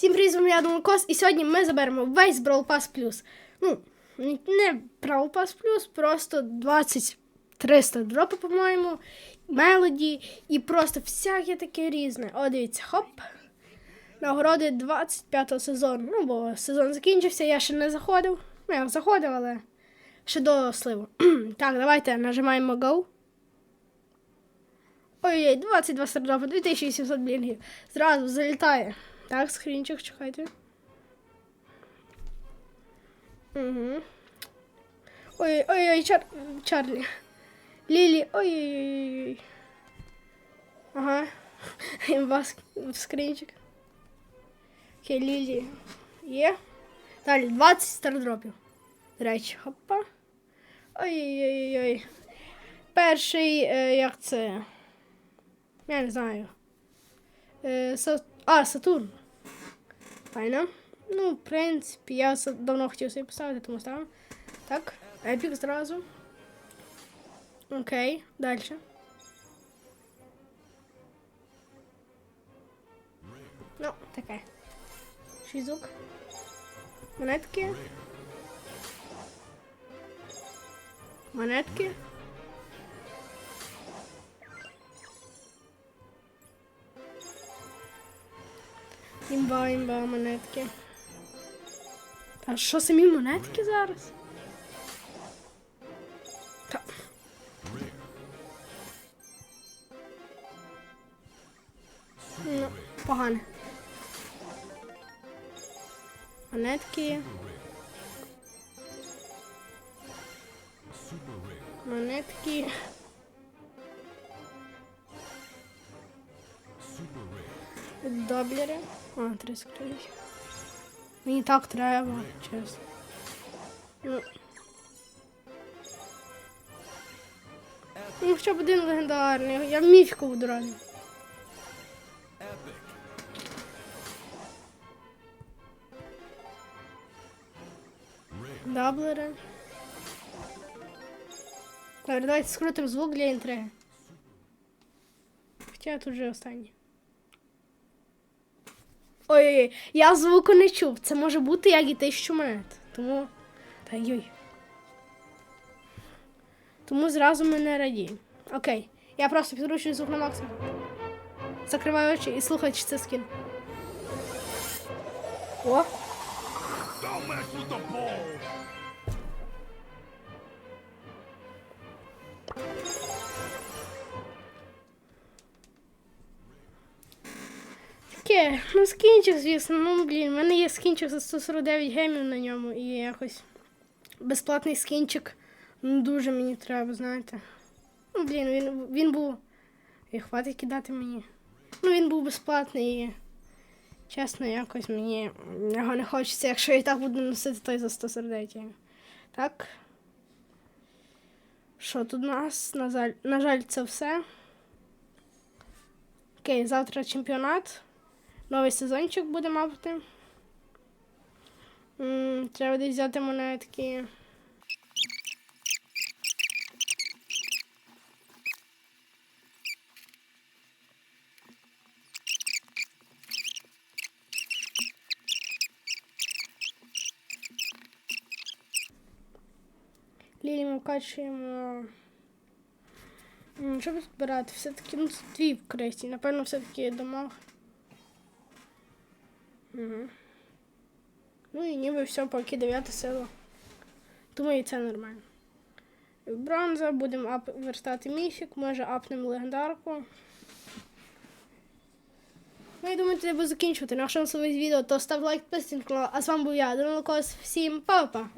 Всім привіт, з вами я Домокос, і сьогодні ми заберемо весь Brawl Pass Plus. Ну, не Brawl Pass Plus, просто 20-300 дропи, по-моєму, мелоді і просто всяке таке різне. О, дивіться, хоп. Нагороди 25-го сезону. Ну, бо сезон закінчився, я ще не заходив. Ну, я заходив, але ще до сливу. так, давайте нажимаємо Go. Ой-ой, 22 стартапи, 2800 блінгів. Зразу залітає. Так, скрінчик, чекайте. Угу. Ой, ой, ой, Чар... Чарлі. Лілі, ой-ой-ой. Ага. Вас скрінчик. Окей, Лілі. Є. Далі 20 стардропів. До речі, хопа. Ой-ой-ой. Перший, е, як це? Я не знаю. Е, Са- А, Сатурн. Файно. Ну, в принципі, я давно хотів собі поставити, тому ставимо. Так, епік зразу. Окей, далі. Ну, таке. Шізук. Монетки. Монетки. Імба, імба, монетки. Та що самі монетки зараз? Та. Ну, погано. Монетки. Монетки. Доблери. А, три скриньки. Мені так треба, чесно. Ну. Ну, хоча б один легендарний. Я в міфіку буду радий. Даблери. Так, давайте скрутимо звук для інтриги. Хоча тут вже останній. Ой, я звуку не чув. Це може бути як і тисячу монет. Тому. Та йой. Тому зразу ми не радіємо. Окей. Я просто підручую звук на максимум. Закриваю очі і слухаю, чи це скін. О! Таке, ну скінчик, звісно, ну блін, в мене є скінчик за 149 гемів на ньому і якось безплатний скінчик. Ну дуже мені треба, знаєте. Ну, блін, він, він був. І хватить кидати мені. Ну, він був безплатний і чесно, якось мені його не хочеться, якщо я і так буду носити той за 149 гемів. Так. Що тут у нас? На жаль, на жаль, це все. Окей, завтра чемпіонат. Новий сезончик буде, мабуть. Треба десь взяти монетки. Лілі ми вкачуємо. Що брати? Все-таки ну, дві вкриті. Напевно, все-таки домах. Угу. Ну і ніби все, поки 9 село. Думаю, це нормально. Бронза, будемо ап... верстати міфік, може апнемо легендарку. Ну я думаю, треба закінчувати. Якщо вам відео, то став лайк, підписуйтесь на канал. А з вами був я, Данило Кос. Всім па-па!